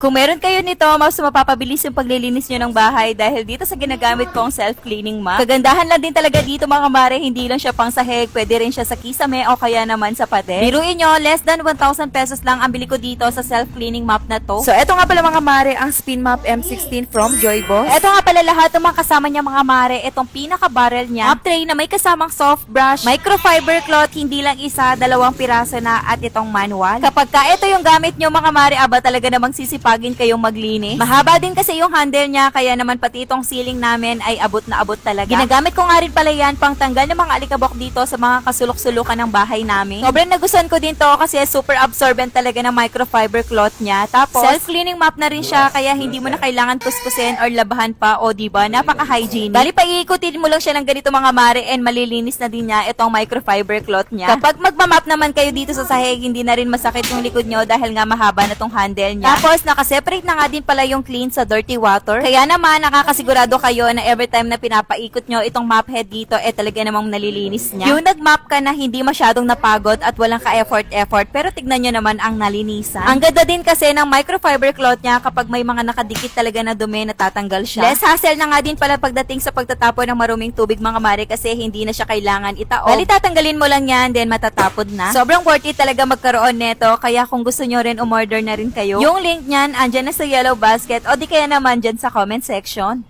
Kung meron kayo nito, mas mapapabilis yung paglilinis nyo ng bahay dahil dito sa ginagamit kong self-cleaning mop. Kagandahan lang din talaga dito mga kamare, hindi lang siya pang sahig, pwede rin siya sa kisame o kaya naman sa pader. Biruin nyo, less than 1,000 pesos lang ang bili ko dito sa self-cleaning mop na to. So, eto nga pala mga mare, ang Spin Mop M16 from Joyboss. Eto nga pala lahat ng mga kasama niya mga mare, itong pinaka-barrel niya, mop tray na may kasamang soft brush, microfiber cloth, hindi lang isa, dalawang piraso na at itong manual. Kapag ka ito yung gamit nyo mga mare, aba talaga namang sisipagin kayong maglinis. Mahaba din kasi yung handle niya, kaya naman pati itong ceiling namin ay abot na abot talaga. Ginagamit ko nga rin pala yan pang tanggal ng mga alikabok dito sa mga kasulok-sulukan ng bahay namin. Sobrang nagustuhan ko din to kasi super absorbent talaga ng microfiber cloth niya. Tapos, self-cleaning mop na rin siya kaya hindi mo na kailangan kuskusin or labahan pa o diba, napaka-hygienic. Bali pa iikutin mo lang siya ng ganito mga mare and malilinis na din niya itong microfiber cloth niya. Kapag magmamap naman kayo dito sa sahig, hindi na rin masakit yung likod nyo dahil nga mahaba na tong handle niya. Tapos, nakaseparate na nga din pala yung clean sa dirty water. Kaya naman, nakakasigurado kayo na every time na pinapaikot nyo itong mop head dito, eh talaga namang nalilinis niya. Yung nagmap ka na hindi masyadong napagod at walang ka-effort-effort, pero tignan nyo naman ang nalinisan. Ang ganda din kasi ng microfiber cloth niya kapag may mga nakadikit talaga na dumi, natatanggal siya. Less hassle na nga din pala pagdating sa pagtatapon ng maruming tubig mga mare kasi hindi na siya kailangan itaob. Bali, tatanggalin mo lang yan, then matatapod na. Sobrang worth it talaga magkaroon neto, kaya kung gusto nyo rin umorder na rin kayo, yung link niyan andyan na sa yellow basket o di kaya naman dyan sa comment section.